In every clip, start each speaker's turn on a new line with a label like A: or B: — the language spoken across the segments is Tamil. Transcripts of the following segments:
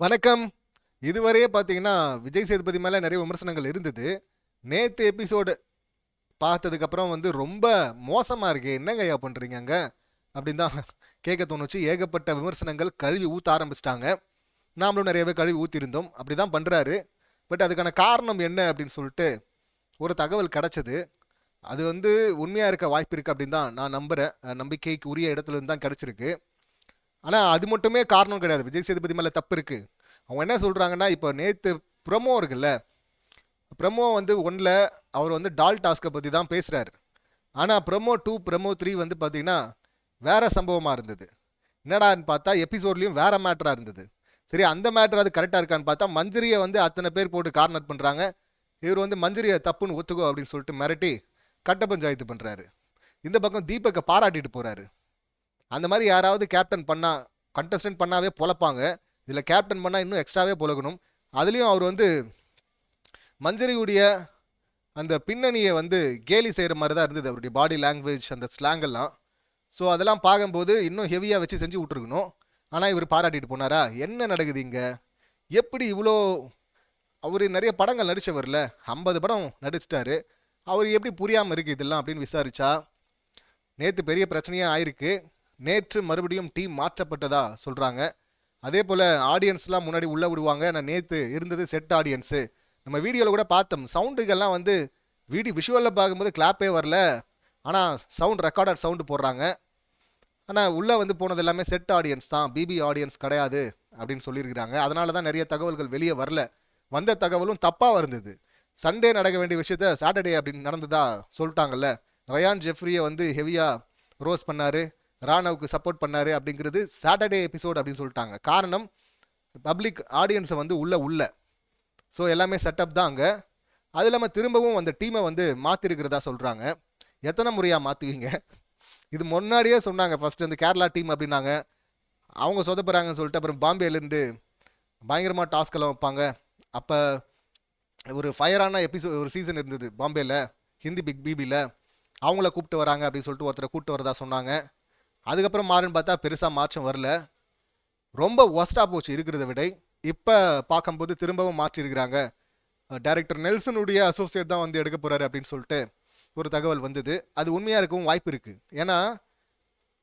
A: வணக்கம். இதுவரையே பார்த்தீங்கன்னா விஜய் சேதுபதி மேலே நிறைய விமர்சனங்கள் இருந்தது. நேற்று எபிசோடு பார்த்ததுக்கப்புறம் வந்து ரொம்ப மோசமாக இருக்கு என்னங்க ஐயா பண்ணுறீங்க அங்கே? அப்படின்னு தான் கேட்க தோணுச்சு. ஏகப்பட்ட விமர்சனங்கள் கழுவி ஊற்ற ஆரம்பிச்சிட்டாங்க. நாமளும் நிறையவே கழுவி ஊற்றிருந்தோம் அப்படி தான் பண்ணுறாரு பட் அதுக்கான காரணம் என்ன அப்படின்னு சொல்லிட்டு ஒரு தகவல் கிடச்சது. அது வந்து உண்மையாக இருக்க வாய்ப்பு இருக்குது அப்படின்னு தான் நான் நம்புகிறேன் நம்பிக்கைக்கு உரிய இடத்துல இருந்து தான் கிடச்சிருக்கு. ஆனால் அது மட்டுமே காரணம் கிடையாது. விஜய் சேதுபதி மேலே தப்பு இருக்குது அவங்க என்ன சொல்கிறாங்கன்னா இப்போ நேற்று ப்ரொமோ இருக்குல்ல ப்ரமோ வந்து ஒன்றில் அவர் வந்து டால் டாஸ்க்கை பற்றி தான் பேசுகிறாரு ஆனால் ப்ரமோ டூ ப்ரமோ த்ரீ வந்து பார்த்தீங்கன்னா வேறு சம்பவமாக இருந்தது. என்னடான்னு பார்த்தா எபிசோட்லேயும் வேறு மேட்டராக இருந்தது. சரி அந்த மேட்டர் அது கரெக்டாக இருக்கான்னு பார்த்தா மஞ்சரியை வந்து அத்தனை பேர் போட்டு கார்னர் பண்ணுறாங்க இவர் வந்து மஞ்சரியை தப்புன்னு ஒத்துக்கோ அப்படின்னு சொல்லிட்டு மிரட்டி கட்ட பஞ்சாயத்து பண்ணுறாரு இந்த பக்கம் தீபக்கை பாராட்டிட்டு போகிறாரு அந்த மாதிரி யாராவது கேப்டன் பண்ணால் கண்டஸ்டன்ட் பண்ணாவே பொழப்பாங்க. இதில் கேப்டன் பண்ணால் இன்னும் எக்ஸ்ட்ராவே பொழக்கணும் அதுலேயும் அவர் வந்து மஞ்சரியுடைய அந்த பின்னணியை வந்து கேலி செய்கிற மாதிரி தான் இருந்தது. அவருடைய பாடி லாங்குவேஜ் அந்த ஸ்லாங்கெல்லாம் ஸோ அதெல்லாம் பார்க்கும்போது இன்னும் ஹெவியாக வச்சு செஞ்சு விட்ருக்கணும் ஆனால் இவர் பாராட்டிட்டு போனாரா? என்ன நடக்குது இங்கே? எப்படி இவ்வளோ அவர் நிறைய படங்கள் நடித்தவர்ல ஐம்பது படம் நடிச்சிட்டாரு. அவர் எப்படி புரியாமல் இருக்குது இதெல்லாம் அப்படின்னு விசாரித்தா நேற்று பெரிய பிரச்சனையாக ஆயிருக்கு. நேற்று மறுபடியும் டீம் மாற்றப்பட்டதா சொல்கிறாங்க அதே போல் ஆடியன்ஸ்லாம் முன்னாடி உள்ளே விடுவாங்க. நான் நேற்று இருந்தது செட் ஆடியன்ஸு நம்ம வீடியோவில் கூட பார்த்தோம். சவுண்டுகள்லாம் வந்து வீடியோ விஷுவலில் பார்க்கும்போது கிளாப்பே வரல. ஆனால் சவுண்ட் ரெக்கார்டட் சவுண்டு போடுறாங்க. ஆனால் உள்ளே வந்து போனது எல்லாமே செட் ஆடியன்ஸ் தான். பிபி ஆடியன்ஸ் கிடையாது அப்படின்னு சொல்லியிருக்கிறாங்க. அதனால தான் நிறைய தகவல்கள் வெளியே வரல. வந்த தகவலும் தப்பாக இருந்தது. சண்டே நடக்க வேண்டிய விஷயத்த சாட்டர்டே அப்படின்னு நடந்ததா சொல்லிட்டாங்கல்ல. ரயான் ஜெஃப்ரியை வந்து ஹெவியாக ரோஸ் பண்ணார். ராணவுக்கு சப்போர்ட் பண்ணாரு அப்படிங்கிறது சாட்டர்டே எபிசோட் அப்படின்னு சொல்லிட்டாங்க. காரணம் பப்ளிக் ஆடியன்ஸை வந்து உள்ள உள்ள. ஸோ எல்லாமே செட்டப் தான் அங்கே. அது இல்லாமல் திரும்பவும் அந்த டீமை வந்து மாற்றிருக்கிறதா சொல்கிறாங்க எத்தனை முறையாக மாற்றுவீங்க இது முன்னாடியே சொன்னாங்க. ஃபஸ்ட்டு அந்த கேரளா டீம் அப்படின்னாங்க. அவங்க சொதப்புறாங்கன்னு சொல்லிட்டு அப்புறம் பாம்பேலேருந்து பயங்கரமாக டாஸ்கெல்லாம் வைப்பாங்க. அப்போ ஒரு ஃபயரான எபிசோ ஒரு சீசன் இருந்தது பாம்பேயில் ஹிந்தி பிக் பிபியில் அவங்கள கூப்பிட்டு வராங்க அப்படின்னு சொல்லிட்டு ஒருத்தரை கூப்பிட்டு வரதா சொன்னாங்க. அதுக்கப்புறம் மாறுன்னு பார்த்தா பெருசாக மாற்றம் வரல. ரொம்ப ஒஸ்ட்டாக போச்சு இருக்கிறத விட. இப்போ பார்க்கும்போது திரும்பவும் மாற்றிருக்கிறாங்க டைரக்டர் நெல்சனுடைய அசோசியேட் தான் வந்து எடுக்க போகிறாரு அப்படின்னு சொல்லிட்டு ஒரு தகவல் வந்தது. அது உண்மையாக இருக்கவும் வாய்ப்பு இருக்குது ஏன்னா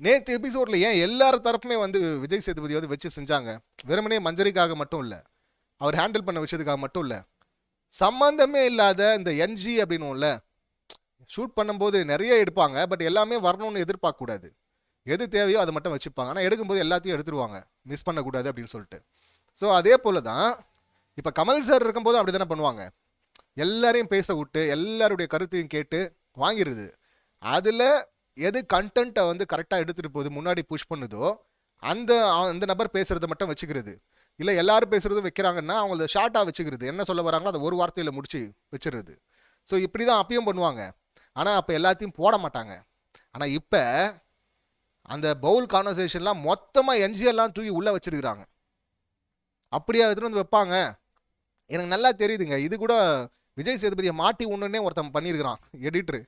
A: நேற்று எபிசோடில் ஏன் எல்லார் தரப்புமே வந்து விஜய் சேதுபதி வந்து வச்சு செஞ்சாங்க? வெறுமனே மஞ்சரிக்காக மட்டும் இல்லை. அவர் ஹேண்டில் பண்ண விஷயத்துக்காக மட்டும் இல்லை. சம்பந்தமே இல்லாத இந்த என்ஜி அப்படின்னும்ல ஷூட் பண்ணும்போது நிறைய எடுப்பாங்க. பட் எல்லாமே வரணும்னு எதிர்பார்க்கக்கூடாது எது தேவையோ அதை மட்டும் வச்சுப்பாங்க. ஆனால் எடுக்கும்போது எல்லாத்தையும் எடுத்துருவாங்க. மிஸ் பண்ணக்கூடாது அப்படின்னு சொல்லிட்டு. ஸோ அதே போல தான் இப்போ கமல் சார் இருக்கும்போது அப்படி தானே பண்ணுவாங்க. எல்லாரையும் பேச விட்டு எல்லாருடைய கருத்தையும் கேட்டு வாங்கிடுது அதில் எது கண்டென்ட்டை வந்து கரெக்டாக எடுத்துகிட்டு போகுது முன்னாடி புஷ் பண்ணுதோ அந்த அந்த நபர் பேசுகிறத மட்டும் வச்சுக்கிறது. இல்லை எல்லாரும் பேசுகிறதும் வைக்கிறாங்கன்னா அவங்கள ஷார்ட்டாக வச்சுக்கிறது. என்ன சொல்ல வராங்களோ அதை ஒரு வார்த்தையில் முடிச்சு வச்சிடுறது ஸோ இப்படி தான் அப்பயும் பண்ணுவாங்க. ஆனால் அப்போ எல்லாத்தையும் போட மாட்டாங்க. ஆனால் இப்போ அந்த பவுல் கான்வர்சேஷன்லாம் மொத்தமாக என்ஜிஎல்லாம் தூக்கி உள்ளே வச்சிருக்கிறாங்க. அப்படியே எடுத்துகிட்டு வந்து வைப்பாங்க. எனக்கு நல்லா தெரியுதுங்க. இது கூட விஜய் சேதுபதியை மாட்டி ஒன்றுனே ஒருத்தன் பண்ணியிருக்கிறான் எடிட்ரு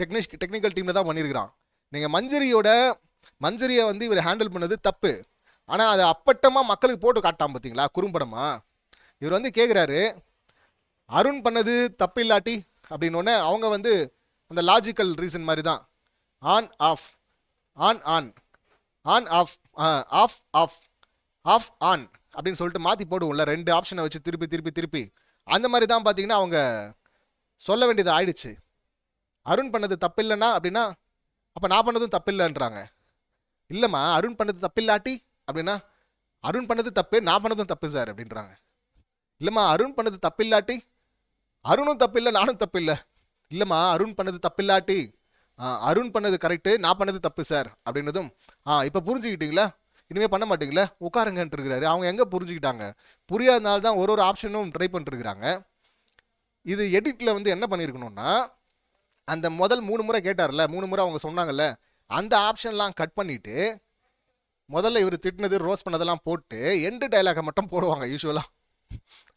A: டெக்னிஷ் டெக்னிக்கல் டீமில் தான் பண்ணியிருக்கிறான். நீங்கள் மஞ்சரியோட மஞ்சரியை வந்து இவர் ஹேண்டில் பண்ணது தப்பு. ஆனால் அதை அப்பட்டமாக மக்களுக்கு போட்டு காட்டாம பார்த்தீங்களா குறும்படமா. இவர் வந்து கேட்குறாரு அருண் பண்ணது தப்பு இல்லாட்டி? அப்படின்னோடனே அவங்க வந்து அந்த லாஜிக்கல் ரீசன் மாதிரி தான் on off on on. On off off off. Off on. அப்படின்னு சொல்லிட்டு மாற்றி போடுவோம்ல. ரெண்டு ஆப்ஷனை வச்சு திருப்பி திருப்பி திருப்பி. அந்த மாதிரி தான் பார்த்தீங்கன்னா அவங்க சொல்ல வேண்டியது ஆயிடுச்சு. அருண் பண்ணது தப்பில்லைன்னா அப்படின்னா அப்போ நான் பண்ணதும் தப்பில்லைன்றாங்க. இல்லைம்மா அருண் பண்ணது தப்பில்லாட்டி அப்படின்னா அருண் பண்ணது தப்பு நான் பண்ணதும் தப்பு சார் அப்படின்றாங்க. இல்லைம்மா அருண் பண்ணது தப்பில்லாட்டி அருணும் தப்பில்லை நானும் தப்பில்லை. இல்லைம்மா அருண் பண்ணது தப்பில்லாட்டி அருண் பண்ணது கரெக்டு நான் பண்ணது தப்பு சார் அப்படின்னதும் ஆ இப்போ புரிஞ்சுக்கிட்டீங்களா? இனிமேல் பண்ண மாட்டீங்களா? உட்காருங்கன்ட்டுருக்கிறாரு அவங்க எங்கே புரிஞ்சுக்கிட்டாங்க? புரியாதனால தான் ஒரு ஒரு ஆப்ஷனும் ட்ரை பண்ணிட்டுருக்குறாங்க. இது எடிட்டில் வந்து என்ன பண்ணியிருக்கணும்னா அந்த முதல் மூணு முறை கேட்டார்ல மூணு முறை அவங்க சொன்னாங்கல்ல அந்த ஆப்ஷன்லாம் கட் பண்ணிவிட்டு முதல்ல இவர் திட்டினது ரோஸ் பண்ணதெல்லாம் போட்டு எண்டு டைலாகை மட்டும் போடுவாங்க யூஸ்வலாக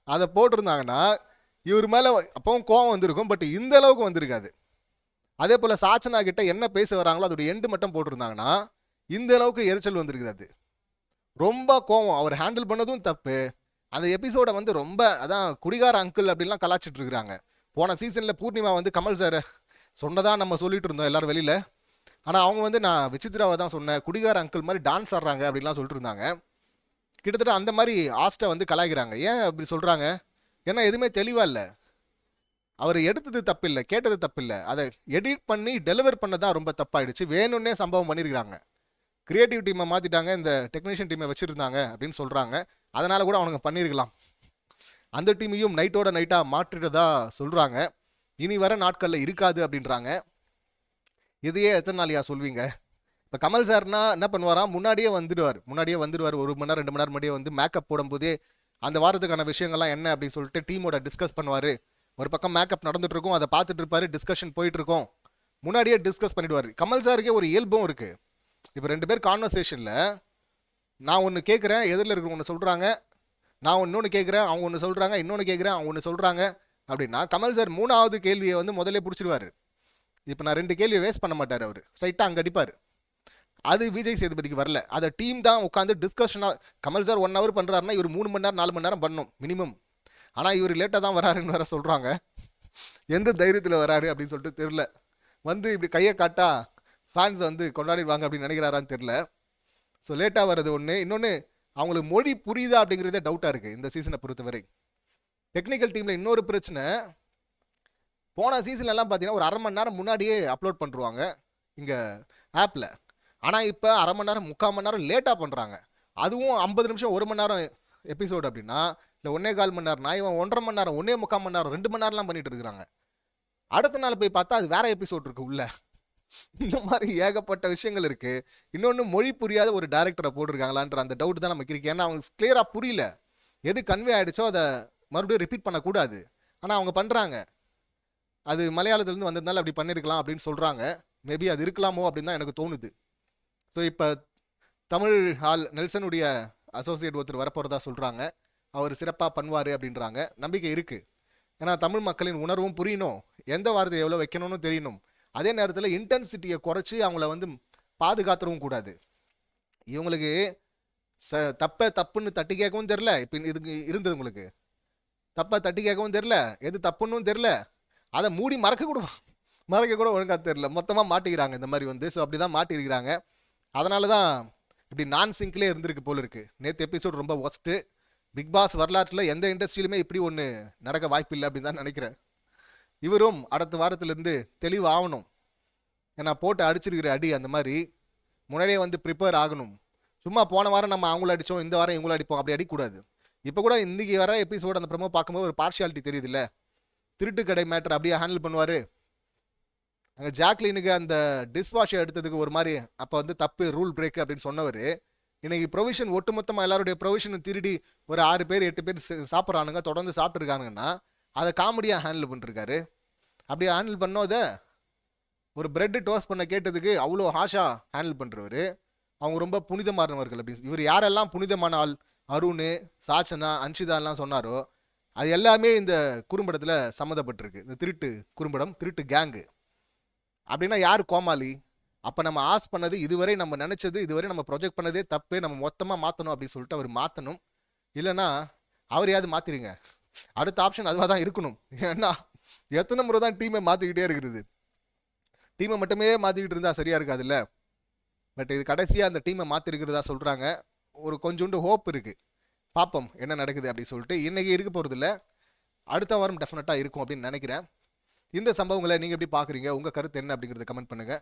A: அதை போட்டிருந்தாங்கன்னா இவர் மேலே அப்பவும் கோவம் வந்திருக்கும் பட் இந்த அளவுக்கு வந்திருக்காது. அதே போல் சாச்சனா கிட்ட என்ன பேச வராங்களோ அதோட எண்டு மட்டும் போட்டிருந்தாங்கன்னா இந்த அளவுக்கு எரிச்சல் வந்திருக்கிறது ரொம்ப கோவம். அவர் ஹேண்டில் பண்ணதும் தப்பு. அந்த எபிசோடை வந்து ரொம்ப அதான் குடிகார அங்கிள் அப்படின்லாம் கலாச்சிட்டு இருக்கிறாங்க போன சீசனில் பூர்ணிமா வந்து கமல் சார் சொன்னதாக நம்ம சொல்லிட்டு இருந்தோம் எல்லாரும் வெளியில். ஆனால் அவங்க வந்து நான் விசித்ராவை தான் சொன்னேன். குடிகார அங்கிள் மாதிரி டான்ஸ் ஆடுறாங்க அப்படின்லாம் சொல்லிட்டு இருந்தாங்க. கிட்டத்தட்ட அந்த மாதிரி ஆஸ்ட்டை வந்து கலாய்க்கிறாங்க. ஏன் அப்படி சொல்கிறாங்க ஏன்னா எதுவுமே தெளிவாக இல்லை. அவர் எடுத்தது தப்பில்லை கேட்டது தப்பில்லை. அதை எடிட் பண்ணி டெலிவர் பண்ணதான் ரொம்ப தப்பாயிடுச்சு. வேணும்னே சம்பவம் பண்ணியிருக்காங்க கிரியேட்டிவ் டீமை மாற்றிட்டாங்க இந்த டெக்னீஷியன் டீமை வச்சுருந்தாங்க அப்படின்னு சொல்கிறாங்க அதனால் கூட அவனுங்க பண்ணியிருக்கலாம் அந்த டீமையும் நைட்டோட நைட்டாக மாற்றிட்டதா சொல்கிறாங்க இனி வர நாட்களில் இருக்காது அப்படின்றாங்க. இதையே எத்தனை நாளையா சொல்வீங்க? இப்போ கமல் சார்னா என்ன பண்ணுவாராம்? முன்னாடியே வந்துடுவார். முன்னாடியே வந்துடுவார். ஒரு மணி நேரம் ரெண்டு மணி நேரம் முன்னாடியே வந்து மேக்கப் போடும்போதே அந்த வாரத்துக்கான விஷயங்கள்லாம் என்ன அப்படின்னு சொல்லிட்டு டீமோட டிஸ்கஸ் பண்ணுவார். ஒரு பக்கம் மேக்கப் நடந்துட்டு இருக்கும் அதை பார்த்துட்டு இருப்பாரு டிஸ்கஷன் போயிட்டு இருக்கும் முன்னாடியே டிஸ்கஸ் பண்ணிடுவார். கமல் சாருக்கே ஒரு இயல்பும் இருக்கு. இப்போ ரெண்டு பேர் கான்வர்சேஷனில் நான் ஒன்று கேட்குறேன் எதிரில் இருக்கிற ஒன்று சொல்கிறாங்க நான் இன்னொன்று கேட்குறேன் அவங்க ஒன்று சொல்கிறாங்க இன்னொன்று கேட்குறேன் அவங்க ஒன்று சொல்கிறாங்க அப்படின்னா கமல் சார் மூணாவது கேள்வியை வந்து முதல்ல பிடிச்சிடுவார். இப்போ நான் ரெண்டு கேள்வியை வேஸ்ட் பண்ண மாட்டார் அவர். ஸ்ட்ரைட்டாக அங்கே அடிப்பார். அது விஜய் சேதுபதிக்கு வரல. அதை டீம் தான் உட்காந்து டிஸ்கஷனாக கமல் சார் ஒன் ஹவர் பண்ணுறாருன்னா இவர் மூணு மணி நேரம் நாலு மணி நேரம் பண்ணணும் மினிமம் ஆனால் இவர் லேட்டாக தான் வராருன்னு வேற சொல்கிறாங்க எந்த தைரியத்தில் வராரு அப்படின்னு சொல்லிட்டு தெரில வந்து இப்படி கையை காட்டா ஃபேன்ஸ் வந்து கொண்டாடிடுவாங்க அப்படின்னு நினைக்கிறாரான்னு தெரில ஸோ லேட்டாக வர்றது ஒன்று இன்னொன்று அவங்களுக்கு மொழி புரியுதா அப்படிங்கிறதே டவுட்டாக இருக்குது இந்த சீசனை பொறுத்தவரை. டெக்னிக்கல் டீமில் இன்னொரு பிரச்சனை. போன சீசன்லலாம் பார்த்தீங்கன்னா ஒரு அரை மணி நேரம் முன்னாடியே அப்லோட் பண்ணுருவாங்க இங்கே ஆப்பில் ஆனால் இப்போ அரை மணி நேரம் முக்கால் மணி நேரம் லேட்டாக பண்ணுறாங்க அதுவும் ஐம்பது நிமிஷம் ஒரு மணி நேரம் எபிசோடு அப்படின்னா இல்லை ஒன்றே கால் மணி நேரம் நான் இவன் ஒன்றரை மணி நேரம் ஒன்றே முக்கால் மணி நேரம் ரெண்டு மணி நேரம்லாம் பண்ணிட்டு இருக்கிறாங்க. அடுத்த நாள் போய் பார்த்தா அது வேற எபிசோட் இருக்கு உள்ள. இந்த மாதிரி ஏகப்பட்ட விஷயங்கள் இருக்கு. இன்னொன்று மொழி புரியாத ஒரு டேரக்டரை போட்டிருக்காங்களான்ற அந்த டவுட் தான் நமக்கு இருக்கு. ஏன்னா அவங்க கிளியராக புரியல. எது கன்வே ஆயிடுச்சோ அதை மறுபடியும் ரிப்பீட் பண்ணக்கூடாது. ஆனால் அவங்க பண்ணுறாங்க அது மலையாளத்துலேருந்து வந்ததுனால அப்படி பண்ணியிருக்கலாம் அப்படின்னு சொல்கிறாங்க மேபி அது இருக்கலாமோ அப்படின்னு தான் எனக்கு தோணுது. ஸோ இப்போ தமிழ் ஹால் நெல்சனுடைய அசோசியேட் ஒருத்தர் வரப்போகிறதா சொல்கிறாங்க அவர் சிறப்பாக பண்ணுவார் அப்படின்றாங்க. நம்பிக்கை இருக்குது ஏன்னா தமிழ் மக்களின் உணர்வும் புரியணும். எந்த வார்த்தை எவ்வளோ வைக்கணும்னு தெரியணும். அதே நேரத்தில் இன்டென்சிட்டியை குறைச்சி அவங்கள வந்து பாதுகாத்துறவும் கூடாது. இவங்களுக்கு ச தப்பை தப்புன்னு தட்டி கேட்கவும் தெரில இப்போ இதுக்கு இருந்தது உங்களுக்கு. தப்பை தட்டி கேட்கவும் தெரில எது தப்புன்னும் தெரில அதை மூடி மறக்க கூட மறக்க கூட ஒழுங்காக தெரில மொத்தமாக மாட்டிக்கிறாங்க இந்த மாதிரி வந்து. ஸோ அப்படி தான் மாட்டிருக்கிறாங்க அதனால தான் இப்படி நான் சிங்க்லேயே இருந்திருக்கு போல இருக்குது நேற்று எபிசோட் ரொம்ப ஒஸ்ட்டு பிக் பாஸ் வரலாற்றில் எந்த இண்டஸ்ட்ரியிலுமே இப்படி ஒன்று நடக்க வாய்ப்பில்லை அப்படின்னு தான் நினைக்கிறேன். இவரும் அடுத்த வாரத்திலேருந்து தெளிவாகணும். ஏன்னா போட்டு அடிச்சிருக்கிற அடி அந்த மாதிரி முன்னாடியே வந்து ப்ரிப்பேர் ஆகணும். சும்மா போன வாரம் நம்ம அவங்கள அடித்தோம் இந்த வாரம் இவங்கள அடிப்போம் அப்படி அடிக்கக்கூடாது இப்போ கூட இன்றைக்கி வர எபிசோடு அந்த ப்ரமோ பார்க்கும்போது ஒரு பார்ஷியாலிட்டி தெரியுதுல்ல? திருட்டு கடை மேட்டர் அப்படியே ஹேண்டில் பண்ணுவார். அங்கே ஜாக்லினுக்கு அந்த டிஷ் வாஷை எடுத்ததுக்கு ஒரு மாதிரி அப்போ வந்து தப்பு ரூல் பிரேக் அப்படின்னு சொன்னவர். இன்னைக்கு ப்ரொவிஷன் ஒட்டுமொத்தமாக எல்லாருடைய ப்ரொவிஷனை திருடி ஒரு ஆறு பேர் எட்டு பேர் சாப்பிட்றானுங்க தொடர்ந்து சாப்பிட்ருக்கானுங்கன்னா அதை காமெடியாக ஹேண்டில் பண்ணிருக்காரு. அப்படியே ஹேண்டில் பண்ணோத ஒரு பிரெட்டு டோஸ்ட் பண்ண கேட்டதுக்கு அவ்வளோ ஹாஷாக ஹேண்டில் பண்ணுறவர் அவங்க ரொம்ப புனிதமானவர்கள் அப்படி இவர் யாரெல்லாம் புனிதமான ஆள்? அருண் சாச்சனா அன்ஷிதாலாம் சொன்னாரோ அது எல்லாமே இந்த குறும்படத்தில் சம்மந்தப்பட்டிருக்கு. இந்த திருட்டு குறும்படம் திருட்டு கேங்கு அப்படின்னா யார் கோமாளி? அப்போ நம்ம ஆஸ் பண்ணது இதுவரை நம்ம நினச்சது இதுவரை நம்ம ப்ரொஜெக்ட் பண்ணதே தப்பு நம்ம மொத்தமாக மாற்றணும் அப்படின்னு சொல்லிட்டு அவர் மாற்றணும் இல்லைன்னா அவரையாவது மாற்றிடுங்க அடுத்த ஆப்ஷன் அதுவாக தான் இருக்கணும். ஏன்னா எத்தனை முறை தான் டீமை மாற்றிக்கிட்டே இருக்கிறது டீமை மட்டுமே மாற்றிக்கிட்டு இருந்தால் சரியாக இருக்காதுல்ல? பட் இது கடைசியாக அந்த டீமை மாற்றிருக்கிறதா சொல்கிறாங்க ஒரு கொஞ்சோண்டு ஹோப் இருக்குது பார்ப்போம் என்ன நடக்குது அப்படின்னு சொல்லிட்டு. இன்றைக்கி இருக்க போகிறதில்ல அடுத்த வாரம் டெஃபினட்டாக இருக்கும் அப்படின்னு நினைக்கிறேன். இந்த சம்பவங்களை நீங்கள் எப்படி பார்க்குறீங்க உங்கள் கருத்து என்ன அப்படிங்கிறத கமெண்ட் பண்ணுங்கள்